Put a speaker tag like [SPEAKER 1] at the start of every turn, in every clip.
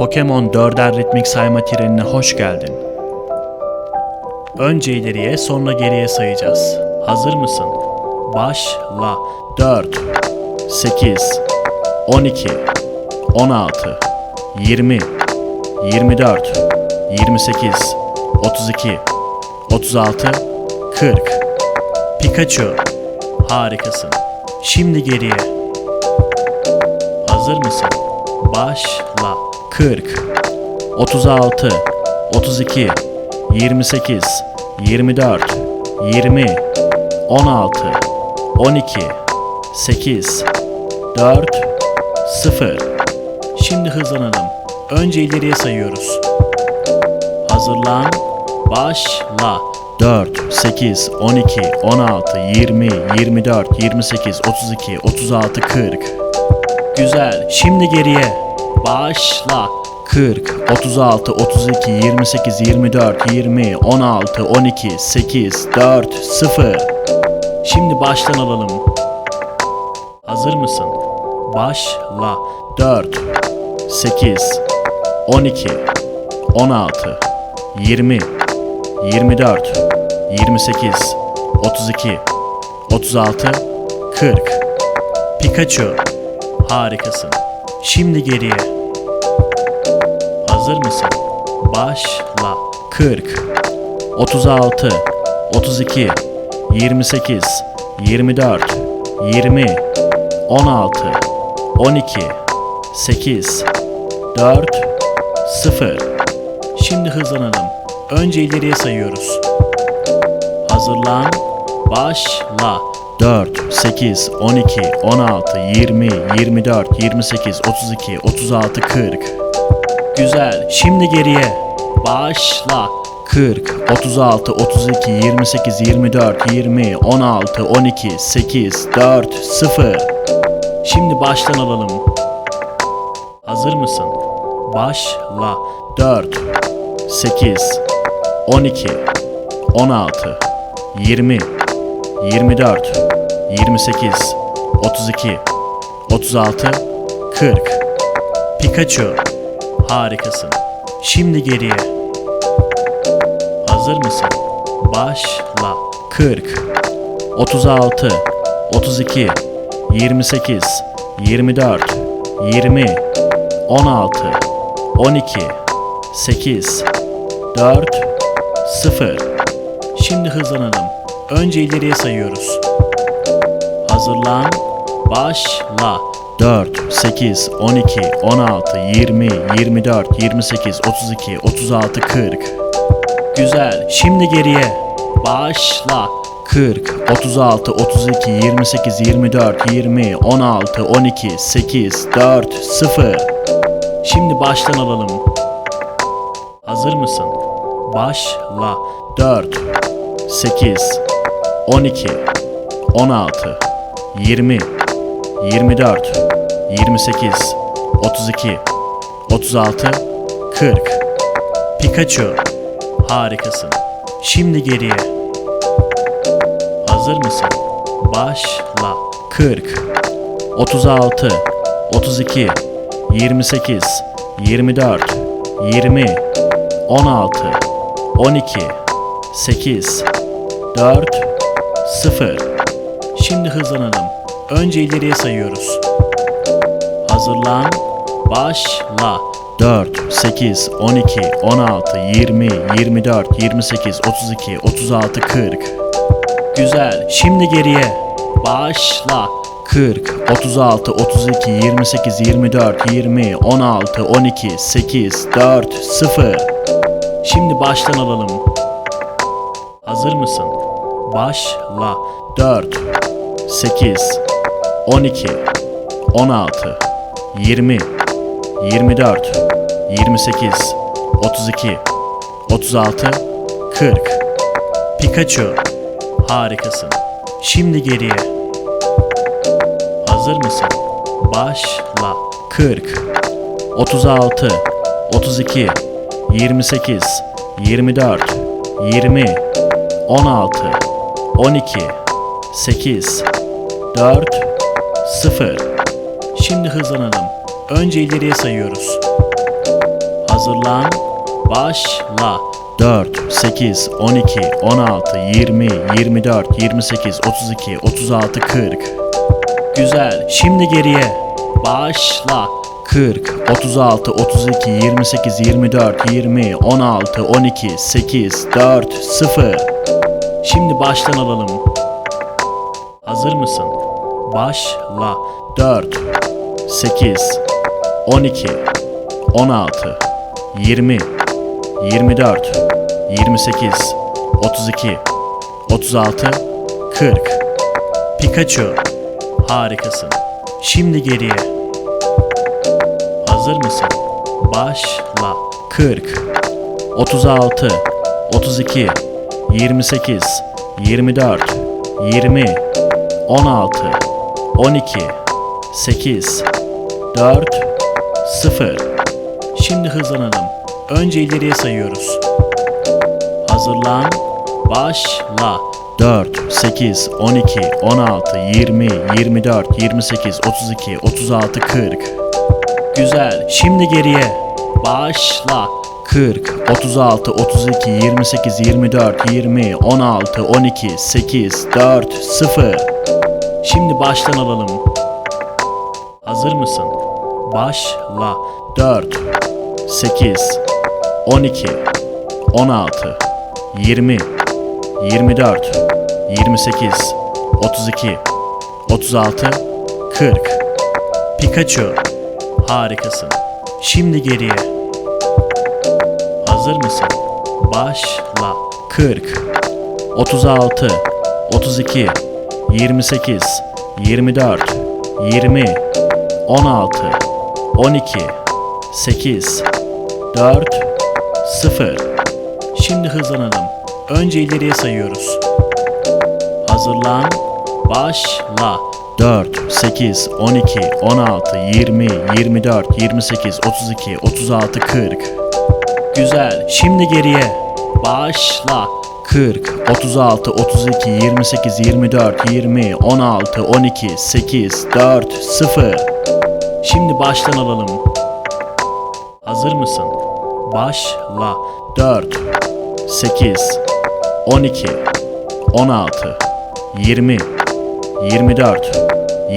[SPEAKER 1] Pokemon 4'er ritmik sayma trenine hoş geldin. Önce ileriye sonra geriye sayacağız. Hazır mısın? Başla. 4 8 12 16 20 24 28 32 36 40 Pikachu Harikasın. Şimdi geriye. Hazır mısın? Başla. 40 36 32 28 24 20 16 12 8 4 0 Şimdi hızlanalım. Önce ileriye sayıyoruz. Hazırlan. Başla. 4, 8, 12, 16, 20, 24, 28, 32, 36, 40. Güzel. Şimdi geriye. Başla. 40, 36, 32, 28, 24, 20, 16, 12, 8, 4, 0. Şimdi baştan alalım. Hazır mısın? Başla. 4, 8, 12, 16, 20, 24, 28, 32, 36, 40. Pikachu. Harikasın. Şimdi geriye. Hazır mısın? Başla. 40, 36, 32, 28, 24, 20, 16, 12, 8, 4, 0. Şimdi hızlanalım. Önce ileriye sayıyoruz. Hazırlan. Başla. 4, 8, 12, 16, 20, 24, 28, 32, 36, 40. Güzel. Şimdi geriye. Başla. 40, 36, 32, 28, 24, 20, 16, 12, 8, 4, 0. Şimdi baştan alalım. Hazır mısın? Başla. 4, 8, 12, 16, 20, 24, 28, 32, 36, 40. Pikachu. Harikasın. Şimdi geriye. Hazır mısın? Başla. 40, 36, 32, 28, 24, 20, 16, 12, 8, 4, 0. Şimdi hızlanalım. Önce ileriye sayıyoruz. Hazırlan. Başla. 4, 8, 12, 16, 20, 24, 28, 32, 36, 40. Güzel. Şimdi geriye. Başla. 40, 36, 32, 28, 24, 20, 16, 12, 8, 4, 0. Şimdi baştan alalım. Hazır mısın? Başla. 4, 8, 12, 16, 20, 24, 28, 32, 36, 40. Pikachu. Harikasın. Şimdi geriye. Hazır mısın? Başla. 40, 36, 32, 28, 24, 20, 16, 12, 8, 4, 0. Şimdi hızlanalım. Önce ileriye sayıyoruz. Hazırlan. Başla. 4, 8, 12, 16, 20, 24, 28, 32, 36, 40. Güzel. Şimdi geriye. Başla. 40, 36, 32, 28, 24, 20, 16, 12, 8, 4, 0. Şimdi baştan alalım. Hazır mısın? Başla. 4, 8, 12, 16, 20, 24, 28, 32, 36, 40. Pikachu. Harikasın. Şimdi geriye. Hazır mısın? Başla. 40, 36, 32, 28, 24, 20, 16, 12, 8, 4, 0. Şimdi hızlanalım. Önce ileriye sayıyoruz. Hazırlan. Başla. 4, 8, 12, 16, 20, 24, 28, 32, 36, 40. Güzel. Şimdi geriye. Başla. 40, 36, 32, 28, 24, 20, 16, 12, 8, 4, 0. Şimdi baştan alalım. Hazır mısın? Başla. 4, 8, 12, 16, 20, 24, 28, 32, 36, 40. Pikachu. Harikasın. Şimdi geriye. Hazır mısın? Başla. 40, 36, 32, 28, 24, 20, 16, 12, 8, 4, 0. Şimdi hızlanalım. Önce ileriye sayıyoruz. Hazırlan. Başla. 4, 8, 12, 16, 20, 24, 28, 32, 36, 40. Güzel. Şimdi geriye. Başla. 40, 36, 32, 28, 24, 20, 16, 12, 8, 4, 0. Şimdi baştan alalım. Hazır mısın? Başla. 4, 8, 12, 16, 20, 24, 28, 32, 36, 40. Pikachu. Harikasın. Şimdi geriye. Hazır mısın? Başla. 40, 36, 32, 28, 24, 20, 16, 12, 8, 4, 0. Şimdi hızlanalım. Önce ileriye sayıyoruz. Hazırlan. Başla. 4, 8, 12, 16, 20, 24, 28, 32, 36, 40. Güzel. Şimdi geriye. Başla. 40, 36, 32, 28, 24, 20, 16, 12, 8, 4, 0. Şimdi baştan alalım. Hazır mısın? Başla. 4, 8, 12, 16, 20, 24,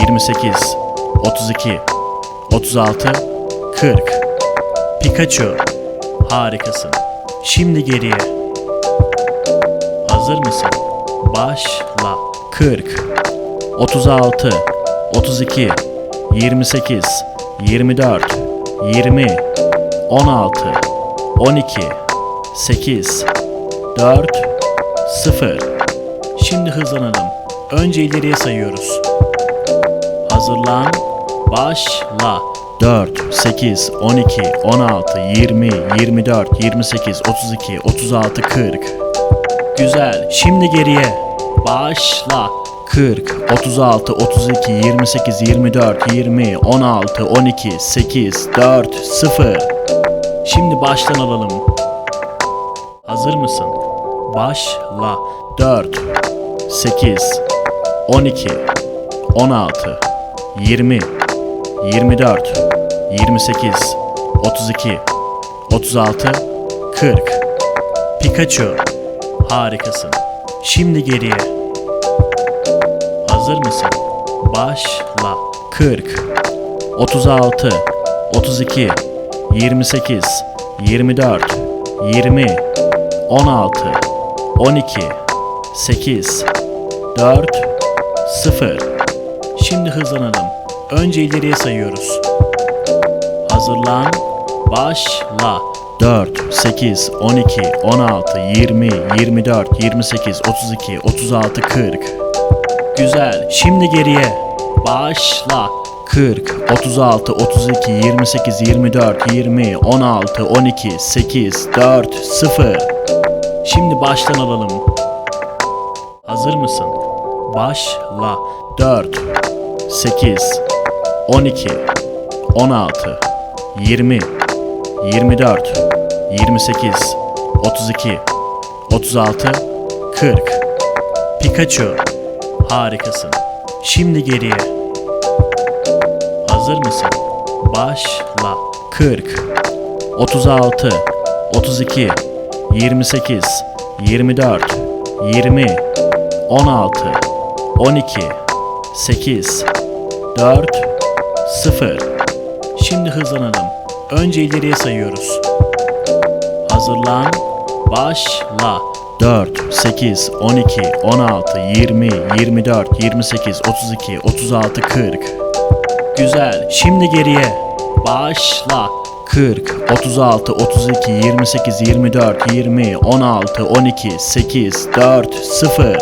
[SPEAKER 1] 28, 32, 36, 40. Pikachu. Harikasın. Şimdi geriye. Hazır mısın? Başla. 40, 36, 32, 28, 24, 20, 16, 12, 8, 4, 0. Şimdi hızlanalım. Önce ileriye sayıyoruz. Hazırlan. Başla. 4, 8, 12, 16, 20, 24, 28, 32, 36, 40. Güzel. Şimdi geriye. Başla. 40, 36, 32, 28, 24, 20, 16, 12, 8, 4, 0. Şimdi baştan alalım. Hazır mısın? Başla. 4, 8, 12, 16, 20, 24, 28, 32, 36, 40. Pikachu. Harikasın. Şimdi geriye. Hazır mısın? Başla. 40, 36, 32, 28, 24, 20, 16, 12, 8, 4, 0. Şimdi hızlanalım. Önce ileriye sayıyoruz. Hazırlan. Başla. 4, 8, 12, 16, 20, 24, 28, 32, 36, 40. Güzel. Şimdi geriye. Başla. 40, 36, 32, 28, 24, 20, 16, 12, 8, 4, 0. Şimdi baştan alalım. Hazır mısın? Başla. 4, 8, 12, 16, 20, 24, 28, 32, 36, 40. Pikachu. Harikasın. Şimdi geriye. Hazır mısın? Başla. 40, 36 32 28 24 20 16 12 8 4 0 Şimdi hızlanalım. Önce ileriye sayıyoruz. Hazırlan. Başla. 4, 8, 12, 16, 20, 24, 28, 32, 36, 40. Güzel. Şimdi geriye. Başla. 40, 36, 32, 28, 24, 20, 16, 12, 8, 4, 0.